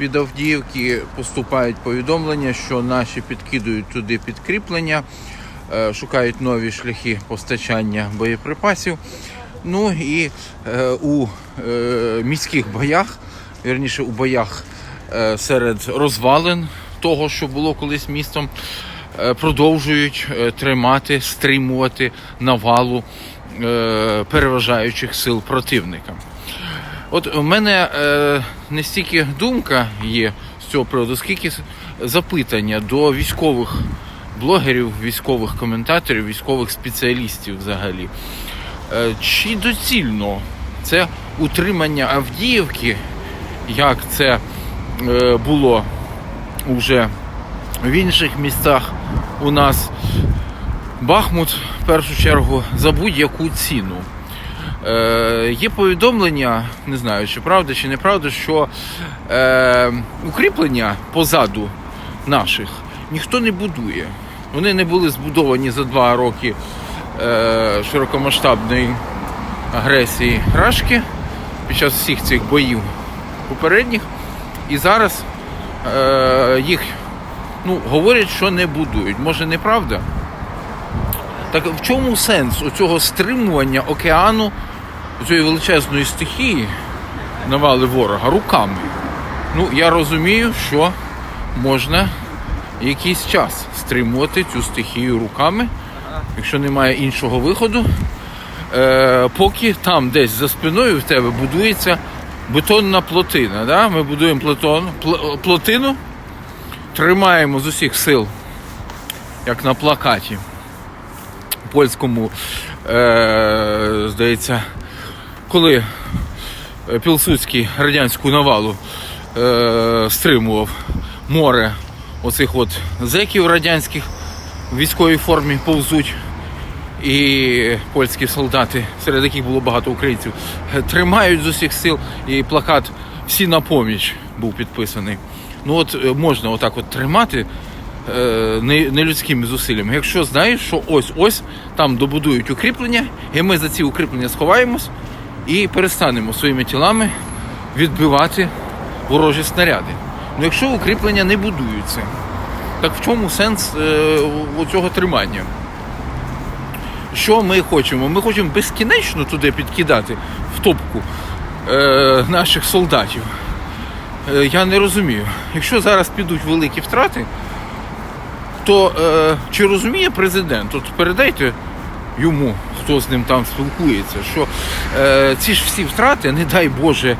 від Авдіївки поступають повідомлення, що наші підкидують туди підкріплення, е, шукають нові шляхи постачання боєприпасів. Ну і е, у е, міських боях, вірніше у боях серед розвалин того, що було колись містом, продовжують тримати, стримувати навалу переважаючих сил противника. От у мене е, не стільки думка є з цього приводу, скільки запитання до військових блогерів, військових коментаторів, військових спеціалістів взагалі. Е, чи доцільно це утримання Авдіївки, як це е, було вже в інших містах у нас Бахмут в першу чергу за будь-яку ціну. Е, є повідомлення, не знаю, чи правда, чи неправда, що е, укріплення позаду наших ніхто не будує. Вони не були збудовані за два роки е, широкомасштабної агресії Рашки під час всіх цих боїв попередніх. І зараз е, їх ну, говорять, що не будують. Може, неправда? Так в чому сенс у цього стримування океану, цієї величезної стихії навали ворога руками? Ну, я розумію, що можна якийсь час стримувати цю стихію руками, якщо немає іншого виходу, е, поки там десь за спиною в тебе будується бетонна плотина. Да? Ми будуємо платон, пл- плотину, тримаємо з усіх сил, як на плакаті польському, е, здається, коли е, Пілсудський радянську навалу е, стримував море оцих от зеків радянських в військовій формі повзуть. І польські солдати, серед яких було багато українців, тримають з усіх сил. І плакат всі на поміч був підписаний. Ну от е, можна отак от тримати нелюдськими зусиллями. Якщо знаєш, що ось ось там добудують укріплення, і ми за ці укріплення сховаємось і перестанемо своїми тілами відбивати ворожі снаряди. Ну якщо укріплення не будуються, так в чому сенс е, цього тримання? Що ми хочемо? Ми хочемо безкінечно туди підкидати в топку е, наших солдатів. Е, я не розумію. Якщо зараз підуть великі втрати, то е, чи розуміє президент? От передайте йому, хто з ним там спілкується, що е, ці ж всі втрати, не дай Боже,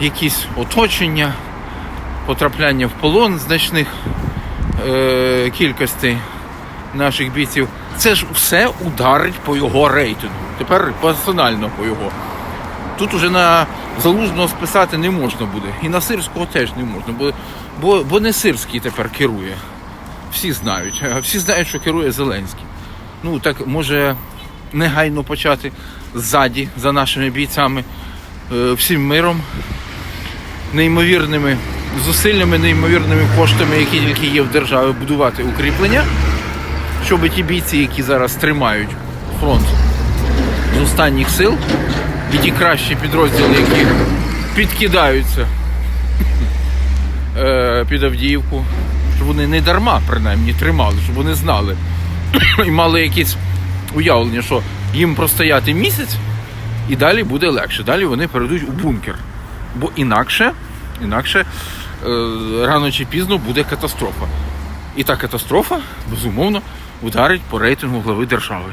якісь оточення, потрапляння в полон значних е, кількостей наших бійців, це ж все ударить по його рейтингу. Тепер персонально по його. Тут уже на залужного списати не можна буде. І на сирського теж не можна, бо, бо, бо не сирський тепер керує. Всі знають. Всі знають, що керує Зеленський. Ну так може негайно почати ззаді за нашими бійцями е, всім миром, неймовірними зусиллями, неймовірними коштами, які тільки є в державі, будувати укріплення, щоб ті бійці, які зараз тримають фронт з останніх сил, і ті кращі підрозділи, які підкидаються е, під Авдіївку, щоб вони не дарма принаймні тримали, щоб вони знали і мали якісь уявлення, що їм простояти місяць і далі буде легше. Далі вони перейдуть у бункер. Бо інакше, інакше е, рано чи пізно буде катастрофа. І та катастрофа, безумовно, ударить по рейтингу глави держави.